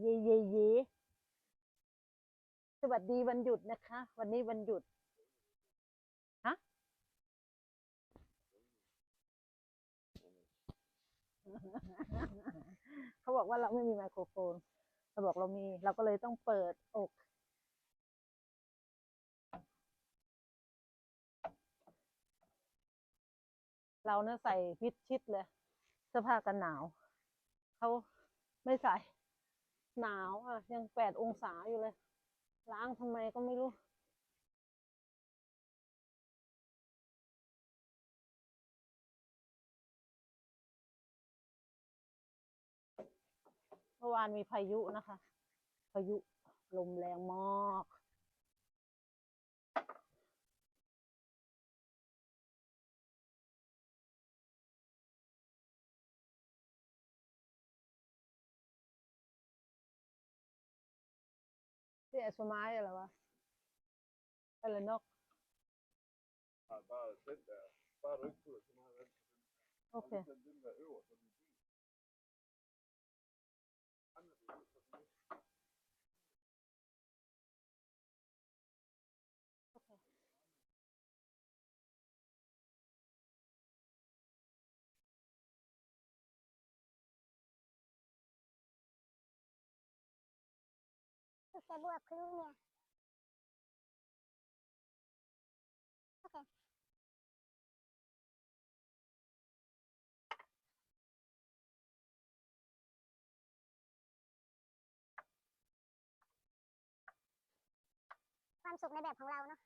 เย่เย่เย่สวัสดีวันหยุดนะคะ วันนี้วันหยุดฮะเขาบอกว่าเราไม่มีไมโครโฟนเราบอกเรามี เราก็เลยต้องเปิดอกเราเนี่ยใส่มิดชิดเลยเสื้อผ้ากันหนาว เขาไม่ใส่ หนาวอะ ยังแปดองศาอยู่เลย ล้างทำไมก็ไม่รู้เมื่อวานมีพายุนะคะ พายุลมแรงมาก er så meget, eller hvad? Eller nok? Ja, bare den der. Bare du ikke putter så meget vand på den. Okay. Ligesom den der øverst, Du skal bruge klude mere. Okay. ความสุขในแบบของเราเนาะ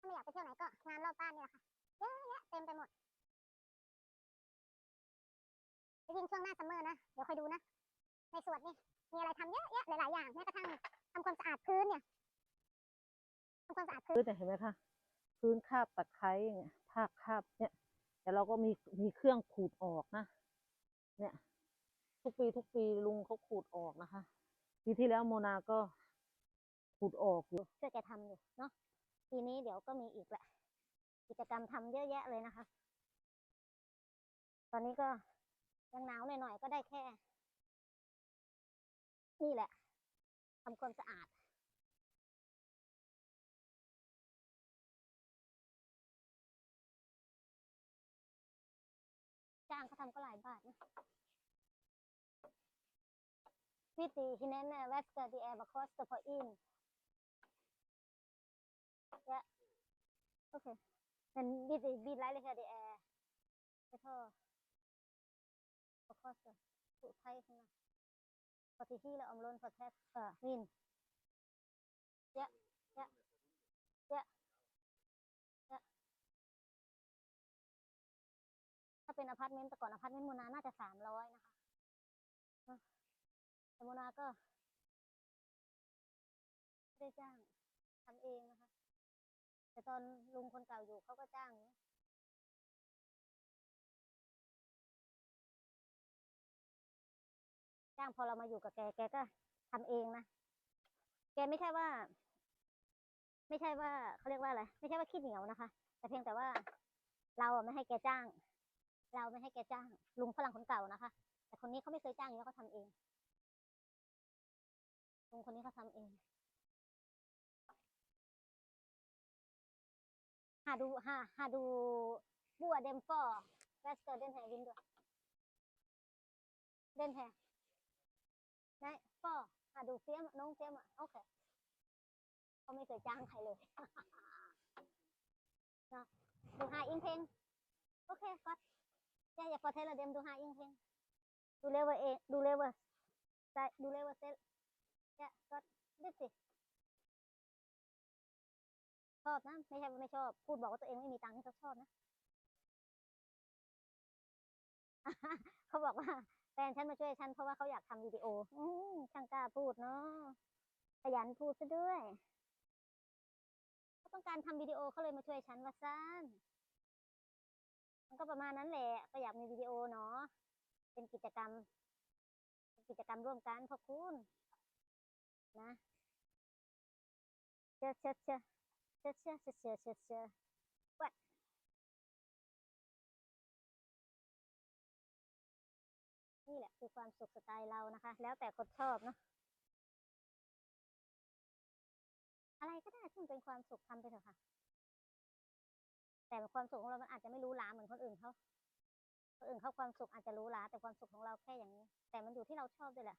ถ้าไม่อยากไปเที่ยวไหนก็งานรอบบ้านนี่แหละค่ะเยอะแยะเต็มไปหมดยิ่งช่วงหน้าซัมเมอร์นะ เดี๋ยวคอยดูนะ ในสวนนี่มีอะไรทำเยอะแยะหลายๆอย่างแม้กระทั่งทำความสะอาดพื้นเนี่ยทำความสะอาดพื้นพื้นเนี่ยเห็นไหมคะพื้นคาบตะไคร้เนี่ยภาคคาบเนี่ยแต่เราก็มีมีเครื่องขูดออกนะ เนี่ย ทุกปีทุกปีลุงเขาขูดออกนะคะปีที่แล้วโมนาก็ขูดออกอยู่ช่วยแกทำอยู่เนาะปีนี้เดี๋ยวก็มีอีกแหละ กิจกรรมทำเยอะแยะเลยนะคะ ตอนนี้ก็ยังหนาวหน่อยๆก็ได้แค่ นี่แหละทำความสะอาดจ้างเขาทำก็หลายบาทนะวิธีที่แนะนำเวสเกอร์ดีแอร์บาคอสต์พออินและโอเคมันวิธีบินไลท์เลยค่ะดีแอร์ไม่ท่อบาคอสต์ถูไทยขึ้นมา området for tæt for min ja ja ja ja ถ้าเป็นอพาร์ตเมนต์แต่ก่อนอพาร์ตเมนต์โมนาน่าจะสามร้อยนะคะแต่โมนาก็ไม่ได้จ้างทำเองนะคะ แต่ตอนลุงคนเก่าอยู่เขาก็จ้างอยู่างพอเรามาอยู่กับแกแกก็ทำเองนะแกไม่ใช่ว่า ไม่ใช่ว่าเขาเรียกว่าอะไรไม่ใช่ว่าขี้เหนียวนะคะ แต่เพียงแต่ว่า เราไม่ให้แกจ้าง เราไม่ให้แกจ้าง ลุงฝรั่งคนเก่านะคะ แต่คนนี้เขาไม่เคยจ้างแล้วเขาทำเองลุงคนนี้เขาทำเอง Har du, har, har du bruger dem for at vaske den her vindue? Den her? Nej, for. Har du firma, nogen firma? Okay. เได้ฟออะดูเฟียมน้องเฟียมอะโอเคเขาไม่เคยจ้างใครเลยนะดูหาอิงเพลงโอเคก็จะอยากพอเทลเดมดูหาอิงเพลงดูเลเวอร์เอดูเลเวอร์ดูเลเวอร์เซลเะยก็ดิสิชอบนะไม่ใช่ไม่ชอบ พูดบอกว่าตัวเองไม่มีตังค์นี่ชอบนะเขาบอกว่า ฟนฉันมาช่วยฉันเพราะว่าเขาอยากทำวิดีโอ อืช่างกล้าพูดเนาะขยันพูดซะด้วยเขาต้องการทำวิดีโอเขาเลยมาช่วยฉันว่าซ่านมันก็ประมาณนั้นแหละก็อยากมีวิดีโอเนาะเป็นกิจกรรม กิจกรรมร่วมกันพอคุณนะเชื่อเชอเชอเชื่อเชื่อเชื่อเชื่อ คือความสุขสไตล์เรานะคะ แล้วแต่คนชอบเนาะอะไรก็ได้ที่มันเป็นความสุขทำไปเถอะค่ะ แต่ความสุขของเรา มันอาจจะไม่รู้หลาเหมือนคนอื่นเขาคนอื่นเขาความสุขอาจจะรู้หลาแต่ความสุขของเราแค่อย่างนี้ แต่มันอยู่ที่เราชอบด้วยแหละ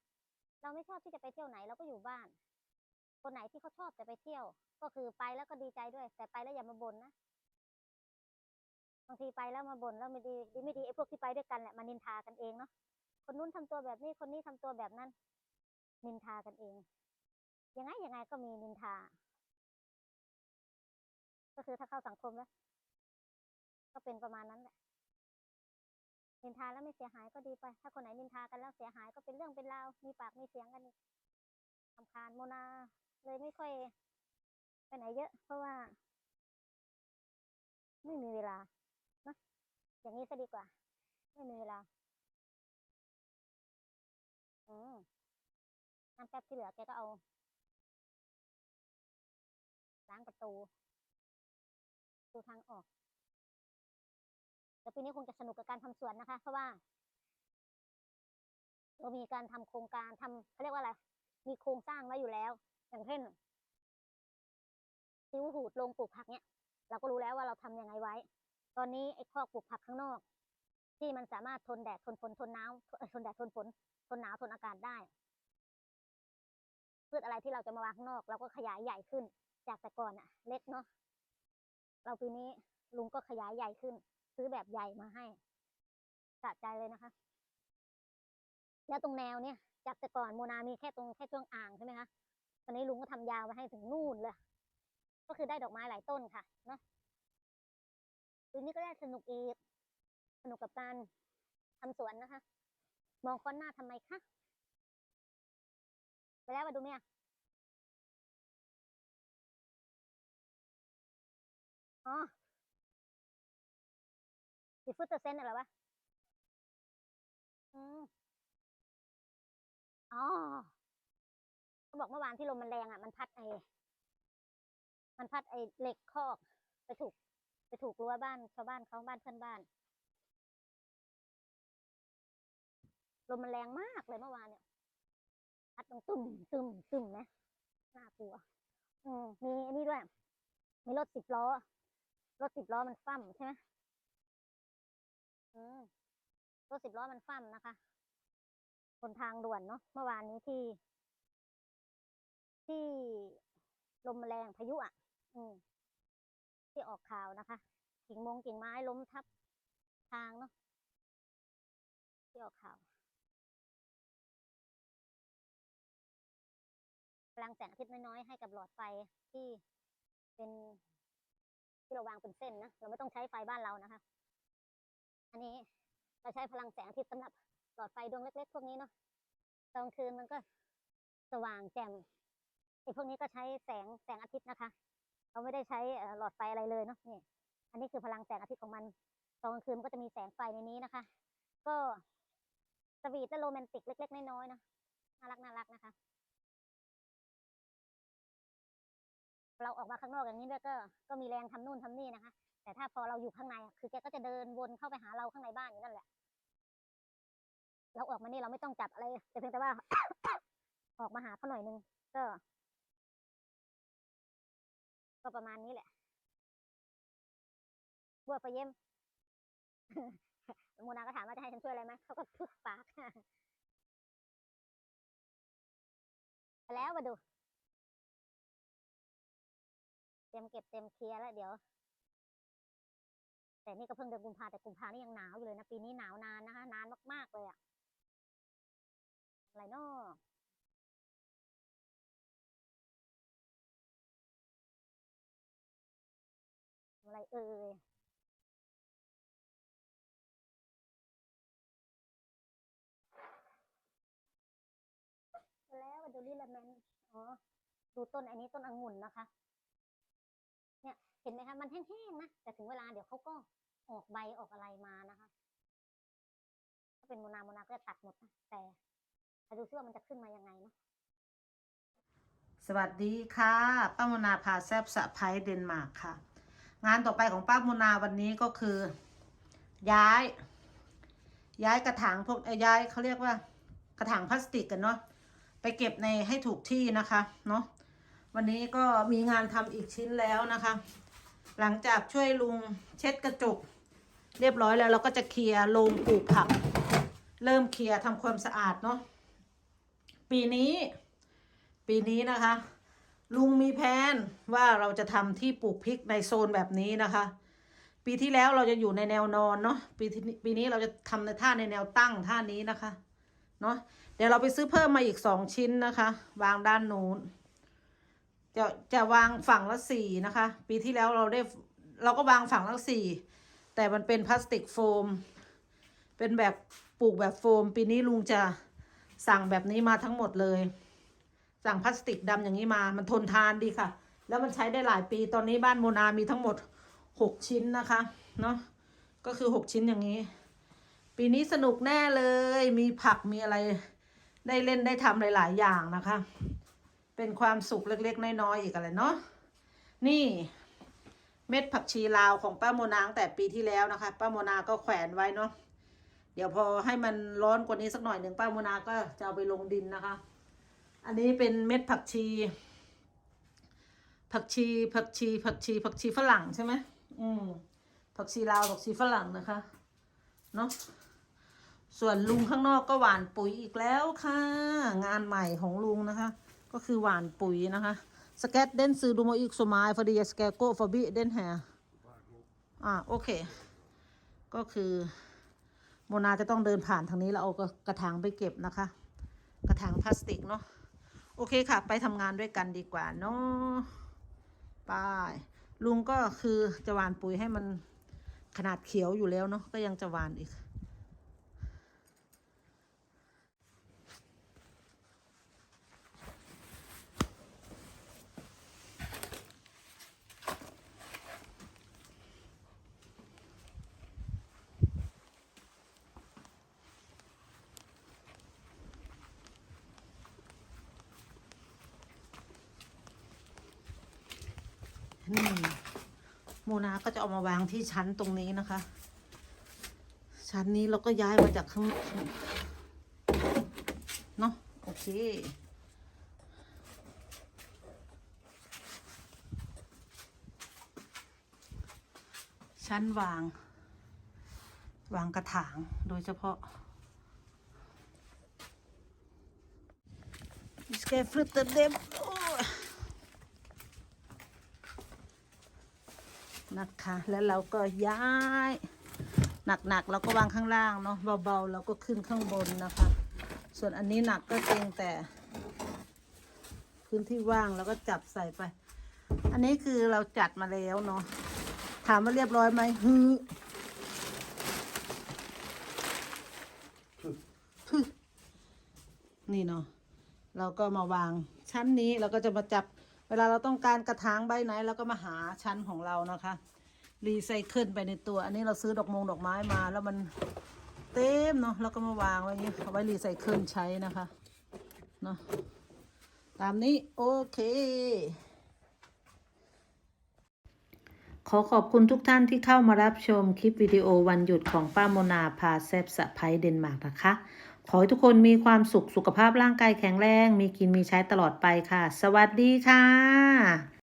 เราไม่ชอบที่จะไปเที่ยวไหนเราก็อยู่บ้าน คนไหนที่เขาชอบจะไปเที่ยว ก็คือไปแล้วก็ดีใจด้วย แต่ไปแล้วอย่ามาบ่นนะบางทีไปแล้วมาบ่นแล้วไม่ดีดีไม่ดีไอ้พวกที่ไปด้วยกันแหละมานินทากันเองเนาะ คนนู้นทำตัวแบบนี้คนนี้ทำตัวแบบนั้น นินทากันเอง ยังไงยังไงก็มีนินทา ก็คือถ้าเข้าสังคมแล้วก็เป็นประมาณนั้นแหละนินทาแล้วไม่เสียหายก็ดีไป ถ้าคนไหนนินทากันแล้วเสียหายก็เป็นเรื่องเป็นราวมีปากมีเสียงกันทำคาญโมนาเลยไม่ค่อยไปไหนเยอะ เพราะว่า ไม่มีเวลานะอย่างนี้ซะดีกว่า ไม่มีเวลา อืมน้ำแป๊บที่เหลือแกก็เอา ล้างประตูประตูทางออกเดี๋ยวปีนี้คงจะสนุกกับการทำสวนนะคะ เพราะว่าเรามีการทำโครงการทำเขาเรียกว่าอะไร มีโครงสร้างไว้อยู่แล้ว อย่างเช่นซิวหูดลงปลูกผักเนี่ยเราก็รู้แล้วว่าเราทำยังไงไว้ ตอนนี้ไอ้คอกปลูกผักข้างนอก ที่มันสามารถทนแดดทนฝนทนหนาวทนแดดทนฝนทนหนาวทนอากาศได้พืชอะไรที่เราจะมาวางข้างนอกเราก็ขยายใหญ่ขึ้น จากแต่ก่อนอะเล็กเนาะเราปีนี้ลุงก็ขยายใหญ่ขึ้น ซื้อแบบใหญ่มาให้สะใจเลยนะคะ แล้วตรงแนวเนี่ย จากแต่ก่อนโมนามีแค่ตรงแค่ช่วงอ่างใช่ไหมคะตอนนี้ลุงก็ทำยาวไปให้ถึงนู่นเลย ก็คือได้ดอกไม้หลายต้นค่ะเนาะปีนี้ก็ได้สนุกอีก สนุกกับการทำสวนนะคะ มองค้อนหน้าทำไมคะ ไปแล้วมาดูเนี่ยอ๋อสิฟุตเตอร์เซนต์เหรอวะ อืมอ๋อเขาบอกเมื่อวานที่ลมมันแรงอะ มันพัดไอ้มันพัดไอ้เหล็กคอก ไปถูก ไปถูกรั้วบ้านชาวบ้านเขาบ้านเพื่อนบ้าน ลมมันแรงมากเลยเมื่อวานเนี่ยพัดตรงตึมตึมตึมนะน่ากลัว อืมมีอันนี้ด้วย มีรถสิบล้อ รถสิบล้อมันฟั่มใช่ไหมอืมรถสิบล้อมันฟั่มนะคะบนทางด่วนเนาะเมื่อวานนี้ที่ ที่ลมแรงพายุอะ อืมที่ออกข่าวนะคะ กิ่งมงกิ่งไม้ล้มทับทางเนาะที่ออกข่าว พลังแสงอาทิตย์น้อยๆให้กับหลอดไฟที่เป็นที่เราวางเป็นเส้นนะเราไม่ต้องใช้ไฟบ้านเรานะคะ อันนี้เราใช้พลังแสงอาทิตย์สำหรับหลอดไฟดวงเล็ก ๆ พวกนี้เนาะตอนคืนมันก็สว่างแจ่มไอ้พวกนี้ก็ใช้แสงแสงอาทิตย์นะคะ เราไม่ได้ใช้หลอดไฟอะไรเลยเนาะนี่ อันนี้คือพลังแสงอาทิตย์ของมันตอนกลางคืนมันก็จะมีแสงไฟในนี้นะคะ ก็สวีทและโรแมนติกเล็ก ๆ น้อยๆนะน่ารักน่ารักนะคะ เราออกมาข้างนอกอย่างนี้ด้วยก็ก็มีแรงทำนู่นทำนี่นะคะ แต่ถ้าพอเราอยู่ข้างในอะคือแกก็จะเดินวนเข้าไปหาเราข้างในบ้านอยู่นั่นแหละ เราออกมานี่เราไม่ต้องจับอะไรแต่เพียงแต่ว่า ออกมาหาเขาหน่อยนึงก็ ก็ประมาณนี้แหละบัวไปเยี่ยมมูนาก็ถามว่าจะให้ฉันช่วยอะไรไหมเขาก็พึกปากแล้วมาดู ตรียมเก็บเตรียมเคลียร์แล้วเดี๋ยว แต่นี่ก็เพิ่งเดือนกุมภาแต่กุมภานี่ยังหนาวอยู่เลยนะปีนี้หนาวนานนะคะ นานมากๆเลยอะอะไรเนาะอะไรเอ่ยแล้วดูลิลาแมนอ๋อ ดูต้นอันนี้ต้นองุ่นนะคะ เนี่ยเห็นไหมคะมันแห้งๆนะแต่ถึงเวลาเดี๋ยวเขาก็ออกใบออกอะไรมานะคะ ถ้าเป็นโมนาโมนาก็จะตัดหมดนะแต่มาดูซิว่ามันจะขึ้นมายังไงเนาะสวัสดีค่ะ ป้าโมนาพาแซบสะพายเดนมาร์กค่ะ งานต่อไปของป้าโมนาวันนี้ก็คือ ย้าย ย้ายกระถางพวกเอ้ย้ายเขาเรียกว่า กระถางพลาสติกกันเนาะไปเก็บในให้ถูกที่นะคะ เนาะ วันนี้ก็มีงานทำอีกชิ้นแล้วนะคะ หลังจากช่วยลุงเช็ดกระจก เรียบร้อยแล้วเราก็จะเคลียร์โรงปลูกผัก เริ่มเคลียร์ทำความสะอาดเนาะปีนี้ ปีนี้นะคะ ลุงมีแผนว่าเราจะทำที่ปลูกพริกในโซนแบบนี้นะคะ ปีที่แล้วเราจะอยู่ในแนวนอนเนาะปีที่ปีนี้เราจะทำในท่าในแนวตั้งท่านี้นะคะเนาะเดี๋ยวเราไปซื้อเพิ่มมาอีกสองชิ้นนะคะ วางด้านนู้น จะจะวางฝั่งละสี่นะคะ ปีที่แล้วเราได้เราก็วางฝั่งละสี่แต่มันเป็นพลาสติกโฟม เป็นแบบปลูกแบบโฟม ปีนี้ลุงจะสั่งแบบนี้มาทั้งหมดเลย สั่งพลาสติกดำอย่างนี้มา มันทนทานดีค่ะ แล้วมันใช้ได้หลายปีตอนนี้บ้านโมนามีทั้งหมดหกชิ้นนะคะเนาะก็คือหกชิ้นอย่างนี้ ปีนี้สนุกแน่เลยมีผักมีอะไร ได้เล่นได้ทำหลาย ๆ อย่างนะคะ เป็นความสุขเล็กๆ น้อยๆอีกอะไรเนาะนี่เม็ดผักชีลาวของป้าโมนาตั้งแต่ปีที่แล้วนะคะ ป้าโมนาก็แขวนไว้เนาะเดี๋ยวพอให้มันร้อนกว่านี้สักหน่อยหนึ่งป้าโมนาก็จะเอาไปลงดินนะคะ อันนี้เป็นเม็ดผักชี ผักชีผักชี ผักชีผักชีฝรั่งใช่ไหมอืมผักชีลาวผักชีฝรั่งนะคะเนาะส่วนลุงข้างนอกก็หวานปุ๋ยอีกแล้วค่ะ งานใหม่ของลุงนะคะ ก็คือหวานปุ๋ยนะคะสเก็ตเดนซื้อดูโมอีกสมายฟอดีสเกโกฟอบิเดนแฮอ่าโอเค ก็คือโมนาจะต้องเดินผ่านทางนี้แล้วเอากระถางไปเก็บนะคะ กระถางพลาสติกเนาะโอเคค่ะ ไปทำงานด้วยกันดีกว่าเนาะไปลุงก็คือจะหวานปุ๋ยให้มันขนาดเขียวอยู่แล้วเนาะก็ยังจะหวานอีก นี่โมนาก็จะเอามาวางที่ชั้นตรงนี้นะคะ ชั้นนี้เราก็ย้ายมาจากข้างเนาะโอเคชั้นวาง วางกระถางโดยเฉพาะ Ich ska flytta dem. นะคะ แล้วเราก็ย้าย หนักๆเราก็วางข้างล่างเนาะเบาๆเราก็ขึ้นข้างบนนะคะ ส่วนอันนี้หนักก็เพียงแต่พื้นที่ว่างแล้วก็จับใส่ไป อันนี้คือเราจัดมาแล้วเนาะ ถามว่าเรียบร้อยไหมฮือฮึนี่เนาะ เราก็มาวางชั้นนี้เราก็จะมาจับ เวลาเราต้องการกระถางใบไหนเราก็มาหาชั้นของเรานะคะ รีไซเคิลไปในตัว อันนี้เราซื้อดอกมงดอกไม้มาแล้วมันเต็มเนาะแล้วก็มาวางไว้อย่างนี้เอาไว้รีไซเคิลใช้นะคะเนาะตามนี้โอเคขอขอบคุณทุกท่านที่เข้ามารับชมคลิปวิดีโอวันหยุดของป้าโมนาพาแซบสะพายเดนมาร์กนะคะ ขอให้ทุกคนมีความสุขสุขภาพร่างกายแข็งแรง มีกินมีใช้ตลอดไปค่ะ สวัสดีค่ะ